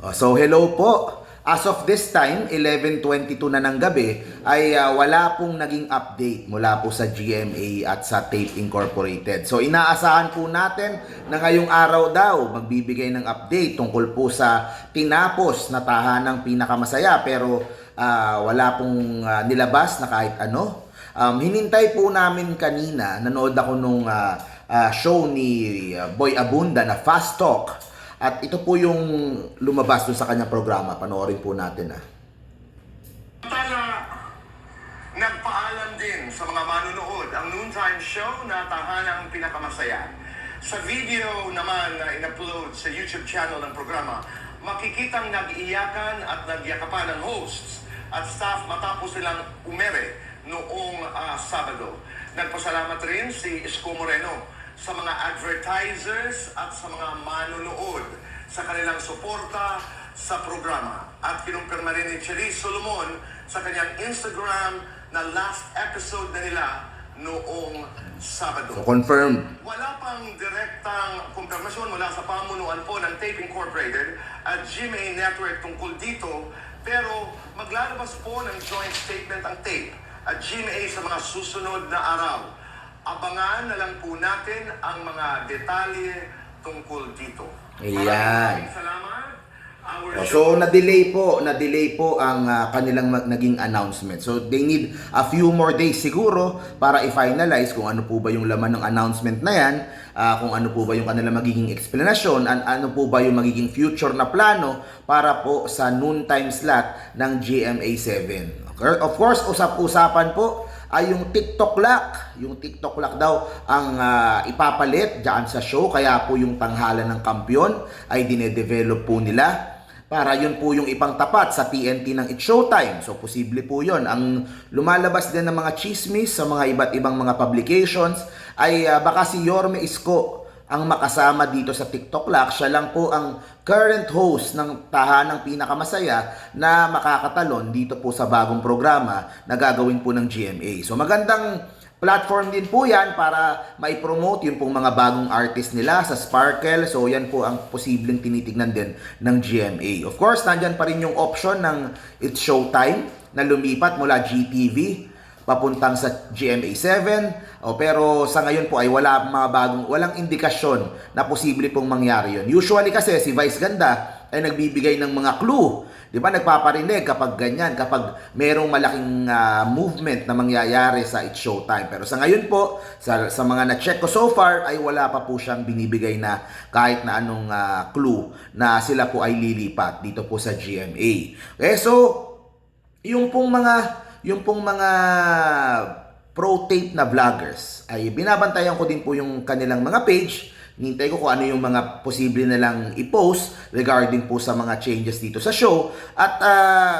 Oh, So hello po. As of this time, 11.22 na ng gabi, ay ah, wala pong naging update mula po sa GMA at sa Tape Incorporated. So inaasahan po natin na ngayong araw daw magbibigay ng update tungkol po sa tinapos na tahanang pinakamasaya pero ah, wala pong ah, nilabas na kahit ano. Um, hinintay po namin kanina, nanood ako nung ah, ah, show ni ah, Boy Abunda na Fast Talk. At ito po yung lumabas dun sa kanyang programa. Panoorin po natin ah. Tala, nagpaalam din sa mga manunood ang noontime show na tahanang pinakamasaya. Sa video naman na in-upload sa YouTube channel ng programa, makikitang nag-iyakan at nagyakapan ng hosts at staff matapos silang umere noong ah, Sabado. Nagpasalamat rin si Isko Moreno sa mga advertisers at sa mga manunood sa kanilang suporta sa programa. At kinumpirma rin ni Cherise Solomon sa kanyang Instagram na last episode na nila noong Sabado. So confirmed. Wala pang direktang kumpirmasyon mula sa pamunuan po ng Tape Incorporated at GMA Network tungkol dito, pero maglalabas po ng joint statement ang Tape at GMA sa mga susunod na araw. Abangan na lang po natin ang mga detalye tungkol dito. Ayan. Maraming salamat. Our Oh, So na-delay po, na-delay po ang ah, kanilang mag- naging announcement. So they need a few more days siguro para i-finalize kung ano po ba yung laman ng announcement na yan, ah, kung ano po ba yung kanilang magiging explanation, and ano po ba yung magiging future na plano para po sa noontime slot ng GMA7. Okay? Of course, usap-usapan po ay yung TikTok lock. Yung TikTok lock daw ang ah, ipapalit dyan sa show. Kaya po yung tanghalan ng kampiyon ay dinedevelop po nila para yun po yung ipang tapat sa TNT ng It's Showtime. So, posible po yun. Ang lumalabas din ng mga chismis sa mga iba't ibang mga publications ay ah, baka si Yorme Isko ang makasama dito sa TikTok Lock. Siya lang po ang current host ng tahanang pinakamasaya na makakatalon dito po sa bagong programa na gagawin po ng GMA. So magandang platform din po yan para maipromote yung pong mga bagong artist nila sa Sparkle. So yan po ang posibleng tinitignan din ng GMA. Of course, nandyan pa rin yung option ng It's Showtime na lumipat mula GTV papuntang sa GMA7. O, pero sa ngayon po ay wala mga bagong, walang indikasyon na posible pong mangyari yun. Usually kasi si Vice Ganda ay nagbibigay ng mga clue. Di ba? Nagpaparinig kapag ganyan, kapag merong malaking ah, movement na mangyayari sa It's Showtime. Pero sa ngayon po, sa, sa mga na-check ko so far, ay wala pa po siyang binibigay na kahit na anong ah, clue na sila po ay lilipat dito po sa GMA. Okay, so yung pong mga yung pong mga pro tape na vloggers ay binabantayan ko din po yung kanilang mga page. Nintay ko kung ano yung mga posible na lang i-post regarding po sa mga changes dito sa show. At ah,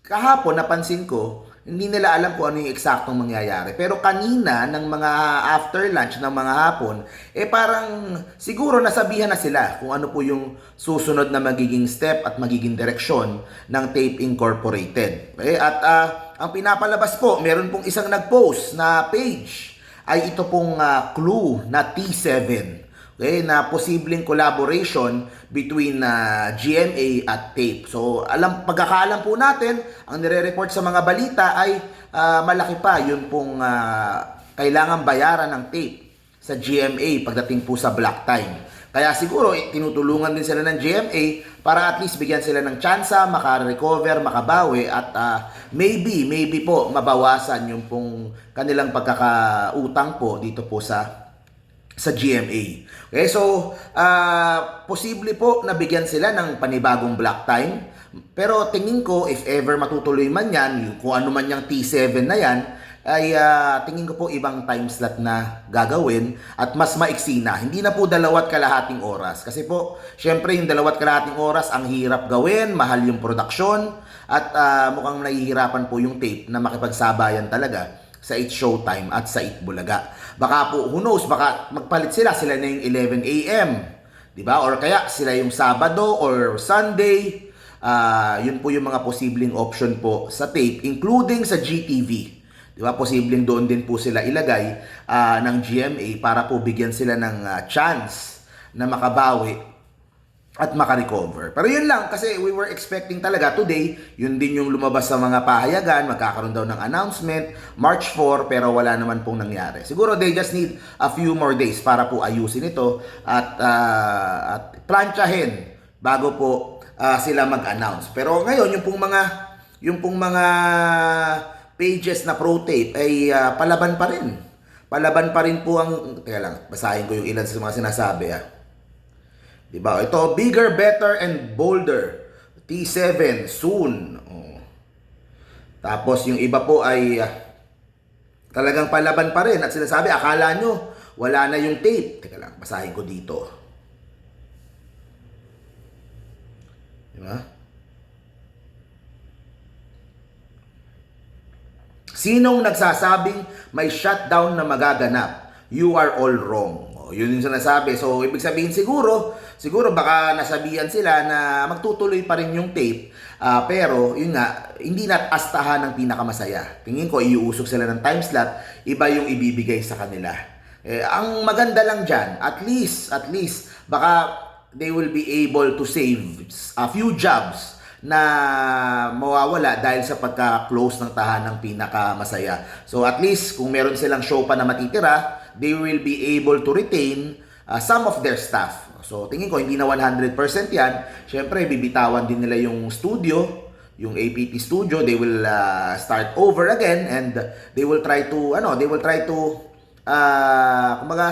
kahapon napansin ko, hindi nila alam kung ano yung eksaktong mangyayari. Pero kanina, ng mga after lunch, ng mga hapon, eh parang siguro nasabihan na sila kung ano po yung susunod na magiging step at magiging direksyon ng Tape Incorporated. Okay? At ah, ang pinapalabas po, meron pong isang nag-post na page ay ito pong ah, clue na T7 okay, na posibleng collaboration between na GMA at TAPE. So, alam pagkakaalam po natin, ang nire-report sa mga balita ay ah, malaki pa yun pong ah, kailangan bayaran ng TAPE sa GMA pagdating po sa black time. Kaya siguro eh, tinutulungan din sila ng GMA para at least bigyan sila ng tsansa, makarecover, makabawi at ah, maybe, maybe po mabawasan yung pong kanilang pagkakautang po dito po sa sa GMA. Okay, so ah posible po na bigyan sila ng panibagong black time. Pero tingin ko if ever matutuloy man yan, kung ano man yung T7 na yan, ay ah, tingin ko po ibang time slot na gagawin at mas maiksi na. Hindi na po dalawat kalahating oras. Kasi po, syempre yung dalawat kalahating oras ang hirap gawin, mahal yung production, at ah, mukhang nahihirapan po yung tape na makipagsabayan talaga sa 8 Showtime at sa 8 Bulaga. Baka po, who knows, baka magpalit sila, sila na yung 11 a.m. Di ba? Or kaya sila yung Sabado or Sunday. Ah, yun po yung mga posibleng option po sa tape, including sa GTV. Di ba? Posibleng doon din po sila ilagay ah, ng GMA para po bigyan sila ng ah, chance na makabawi at makarecover. Pero yun lang, kasi we were expecting talaga today, yun din yung lumabas sa mga pahayagan, magkakaroon daw ng announcement, March 4, pero wala naman pong nangyari. Siguro they just need a few more days para po ayusin ito at, ah, at planchahin bago po ah, sila mag-announce. Pero ngayon, yung pong mga, yung pong mga pages na pro tape ay ah, palaban pa rin. Palaban pa rin po ang, teka lang, basahin ko yung ilan sa mga sinasabi ah. Diba? Ito, bigger, better, and bolder. T7, soon. Oh. Tapos yung iba po ay ah, talagang palaban pa rin. At sinasabi, akala nyo, wala na yung tape. Teka lang, basahin ko dito. Diba? Sinong nagsasabing may shutdown na magaganap? You are all wrong. O, yun yung sinasabi. So, ibig sabihin siguro, siguro baka nasabihan sila na magtutuloy pa rin yung tape. Ah, pero, yun nga, hindi na astahan ng pinakamasaya. Tingin ko, iuusok sila ng time slot, iba yung ibibigay sa kanila. Eh, ang maganda lang dyan, at least, at least, baka they will be able to save a few jobs na mawawala dahil sa pagka-close ng tahanang pinakamasaya. So at least kung meron silang show pa na matitira, they will be able to retain uh, some of their staff. So tingin ko hindi na 100% yan. Syempre bibitawan din nila yung studio, yung APT studio, they will uh, start over again and they will try to ano, they will try to uh, kumbaga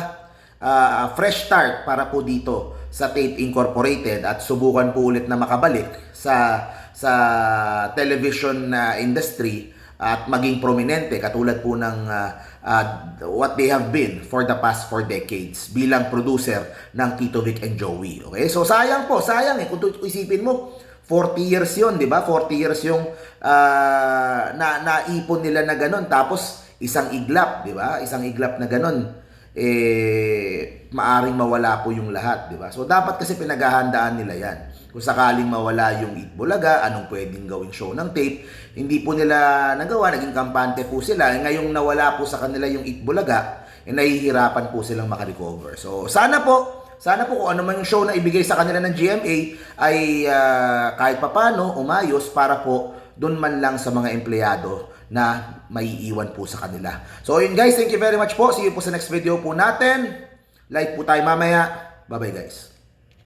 uh, fresh start para po dito sa Tape Incorporated at subukan po ulit na makabalik sa sa television uh, industry at maging prominente katulad po ng uh, uh, what they have been for the past four decades bilang producer ng Tito Vic and Joey. Okay? So sayang po, sayang eh kung isipin mo 40 years 'yon, 'di ba? 40 years yung uh, na naipon nila na ganun tapos isang iglap, 'di ba? Isang iglap na ganun eh maaring mawala po yung lahat, di ba? So dapat kasi pinaghahandaan nila 'yan. Kung sakaling mawala yung Itbulaga, anong pwedeng gawing show ng tape? Hindi po nila nagawa, naging kampante po sila. Eh, Ngayong nawala po sa kanila yung Itbulaga, eh, nahihirapan po silang makarecover. So sana po, sana po kung ano man yung show na ibigay sa kanila ng GMA ay ah, kahit papano umayos para po doon man lang sa mga empleyado na maiiwan po sa kanila. So yun guys, thank you very much po. See you po sa next video po natin. Like po tayo mamaya. Bye-bye guys.